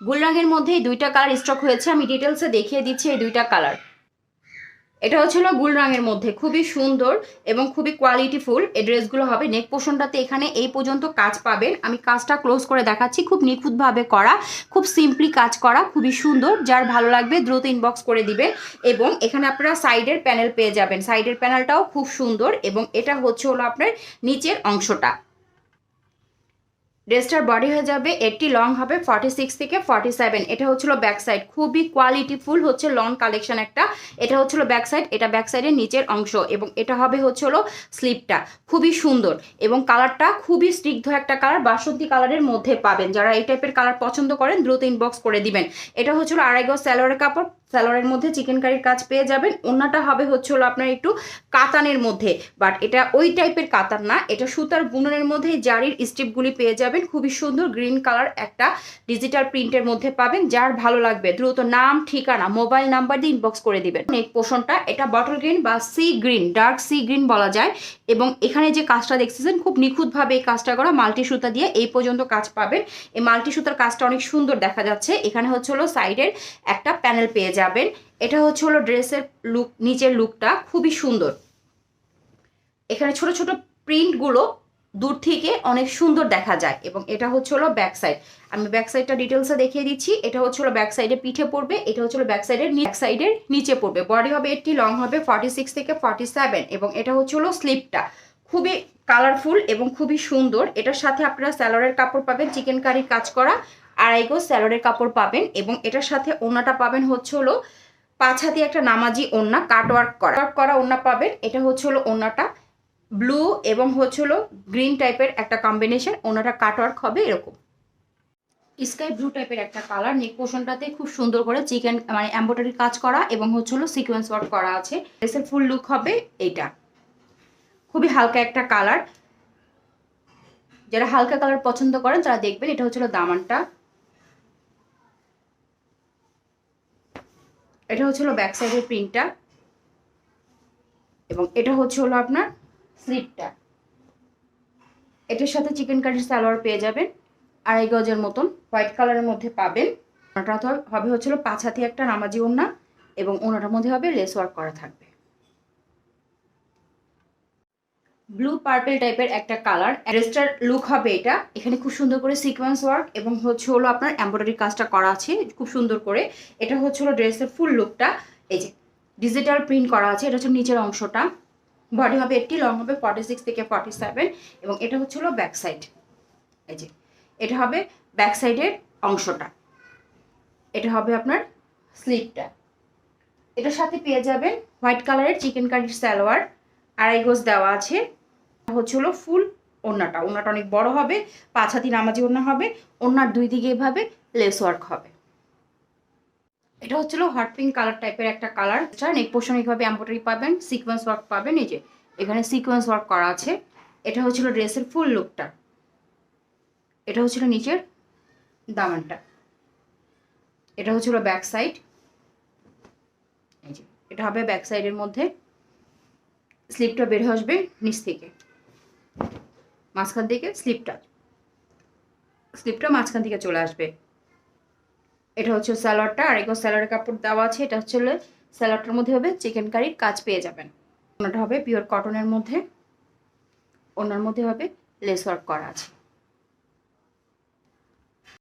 গুল রঙের মধ্যে এই দুইটা কালার স্টক হয়েছে। আমি ডিটেলসে দেখিয়ে দিচ্ছি এই দুইটা কালার এটা হচ্ছিল গুল রঙের মধ্যে। খুবই সুন্দর এবং খুবই কোয়ালিটিফুল এই ড্রেসগুলো হবে নেক পোষণটাতে এখানে এই পর্যন্ত কাজ পাবেন। আমি কাজটা ক্লোজ করে দেখাচ্ছি। খুব নিখুঁতভাবে করা, খুব সিম্পলি কাজ করা, খুবই সুন্দর। যার ভালো লাগবে দ্রুত ইনবক্স করে দিবেন এবং এখানে আপনারা সাইডের প্যানেল পেয়ে যাবেন। সাইডের প্যানেলটাও খুব সুন্দর এবং এটা হচ্ছে হলো আপনার নিচের অংশটা। ড্রেসটার বডি হয়ে যাবে এটি লং হবে ফর্টি সিক্স থেকে ফর্টি সেভেন এটা হচ্ছিল ব্যাক সাইড খুবই কোয়ালিটিফুল হচ্ছে লং কালেকশন একটা। এটা হচ্ছিল ব্যাক সাইড এটা ব্যাক সাইডের নিচের অংশ এবং এটা হবে হচ্ছে হলো স্লিপটা খুবই সুন্দর এবং কালারটা খুবই স্নিগ্ধ একটা কালার বাসন্তী কালারের মধ্যে পাবেন। যারা এই টাইপের কালার পছন্দ করেন, দ্রুত ইনবক্স করে দিবেন। এটা হচ্ছিল আড়াই গজ স্যালোয়ারের কাপড় স্যালোয়ারের মধ্যে চিকেন কারির কাজ পেয়ে যাবেন। অন্যটা হবে হচ্ছে হলো আপনার একটু কাতানের মধ্যে। বাট এটা ওই টাইপের কাতান না, এটা সুতার বুননের মধ্যে জারির স্টিপগুলি পেয়ে যাবেন। খুবই সুন্দর গ্রিন কালার একটা ডিজিটাল প্রিন্টের মধ্যে পাবেন, যার ভালো লাগবে। দ্রুত নাম, ঠিকানা, মোবাইল নাম্বার দিয়ে ইনবক্স করে দিবেন। নেক পোষণটা, এটা বটল গ্রিন বা sea green dark sea green বলা যায়। এবং এখানে যে কাজটা দেখতেছেন, খুব নিখুঁতভাবে এই কাজটা করা মাল্টি সুতা দিয়ে এই পর্যন্ত কাজ পাবেন। এই মাল্টি সুতার কাজটা অনেক সুন্দর দেখা যাচ্ছে। এখানে হচ্ছে হলো সাইডের একটা প্যানেল পেয়ে যাবেন। এটা হচ্ছে হলো ড্রেসের লুক, নিচের লুকটা খুবই সুন্দর। এখানে ছোট ছোট প্রিন্টগুলো দূর থেকে অনেক সুন্দর দেখা যায় এবং এটা হচ্ছে হলো ব্যাক সাইড আমি ব্যাক সাইডটা ডিটেলসে দেখিয়ে দিচ্ছি। এটা হচ্ছে হলো ব্যাক সাইডে পিঠে পড়বে, এটা হচ্ছে হলো ব্যাক সাইডের ব্যাক সাইডের নিচে পড়বে। বডি হবে এটি লং হবে ফর্টি সিক্স থেকে ফর্টি সেভেন এবং এটা হচ্ছে হলো স্লিপটা খুবই কালারফুল এবং খুবই সুন্দর। এটার সাথে আপনারা স্যালোয়ারের কাপড় পাবেন, চিকেন কারির কাজ করা আড়াই গো স্যালোয়ারের কাপড় পাবেন এবং এটার সাথে ওনাটা পাবেন হচ্ছে হলো পাঁচ হাতি একটা নামাজি ওন্না কাটওয়ার্ক করা। করা ওন্না পাবেন, এটা হচ্ছে হলো ওন্নাটা। ব্লু এবং হচ্ছে গ্রিন টাইপের একটা কম্বিনেশন ওনাটা কাটওয়ার্ক হবে এরকম। স্কাই ব্লু টাইপের একটা কালার নেক পোর্শনটাতে খুব সুন্দর করে চিকেন মানে এম্ব্রয়ডারি কাজ করা এবং হচ্ছে হলো সিকোয়েন্স ওয়ার্ক করা আছে। ড্রেসের ফুল লুক হবে এইটা। খুবই হালকা একটা কালার যারা হালকা কালার পছন্দ করেন, তারা দেখবেন এটা হচ্ছে হলো দামানটা। এটা হচ্ছে হলো ব্যাক সাইডের প্রিন্টটা এবং এটা হচ্ছে হলো আপনার স্লিপটা এটার সাথে চিকেন কারির সালোয়ার পেয়ে যাবেন। আড়াই গজের মতন, হোয়াইট কালারের মধ্যে পাবেন। ওনাটা হবে হচ্ছিল পাঁচ হাতি একটা নামাজি ওনা এবং ওনাটার মধ্যে হবে লেস ওয়ার্ক করা থাকবে। ব্লু পার্পেল টাইপের একটা কালার। ড্রেসটার লুক হবে এটা। এখানে খুব সুন্দর করে সিকোয়েন্স ওয়ার্ক এবং হচ্ছে হলো আপনার এমব্রয়ডারি কাজটা করা আছে, খুব সুন্দর করে। এটা হচ্ছে হলো ড্রেসের ফুল লুকটা। এই যে, ডিজিটাল প্রিন্ট করা আছে, এটা হচ্ছে নিচের অংশটা। বডি হবে একটি লং হবে ফর্টি সিক্স থেকে ফর্টি সেভেন এবং এটা হচ্ছে হলো ব্যাক সাইড এই যে, এটা হবে ব্যাক সাইডের অংশটা। এটা হবে আপনার স্লিপটা এটার সাথে পেয়ে যাবেন হোয়াইট কালারের চিকেন কারির সালোয়ার, আড়াই গোজ দেওয়া আছে। হচ্ছে হলো ফুল ওড়নাটা। ওড়নাটা অনেক বড় হবে, পাঁচ হাতি নামাজি ওড়না হবে, ওড়নার দুই দিকে এভাবে লেস ওয়ার্ক হবে। এটা হচ্ছিল হট পিঙ্ক কালার টাইপের একটা কালার নেক পোর্শন এইভাবে এম্ব্রয়ডারি পাবেন সিকোয়েন্স ওয়ার্ক পাবেন, এই যে এখানে সিকোয়েন্স ওয়ার্ক করা আছে। এটা হচ্ছিল ড্রেসের ফুল লুকটা এটা হচ্ছিল নিচের দামানটা। এটা হচ্ছিল ব্যাক সাইড এই যে, এটা হবে ব্যাক সাইডের মধ্যে। স্লিপটা বের আসবে নিচ থেকে। মাঝখান থেকে স্লিপটা স্লিপটা মাঝখান থেকে চলে আসবে। এটা হচ্ছে স্যালাডটা, আর এগুলো স্যালাডের কাপড় দেওয়া আছে, এটা হচ্ছে স্যালাডটার মধ্যে হবে চিকেন কারির কাজ পেয়ে যাবেন। ওনাটা হবে পিওর কটনের মধ্যে ওনার মধ্যে হবে লেস ওয়ার্ক করা আছে।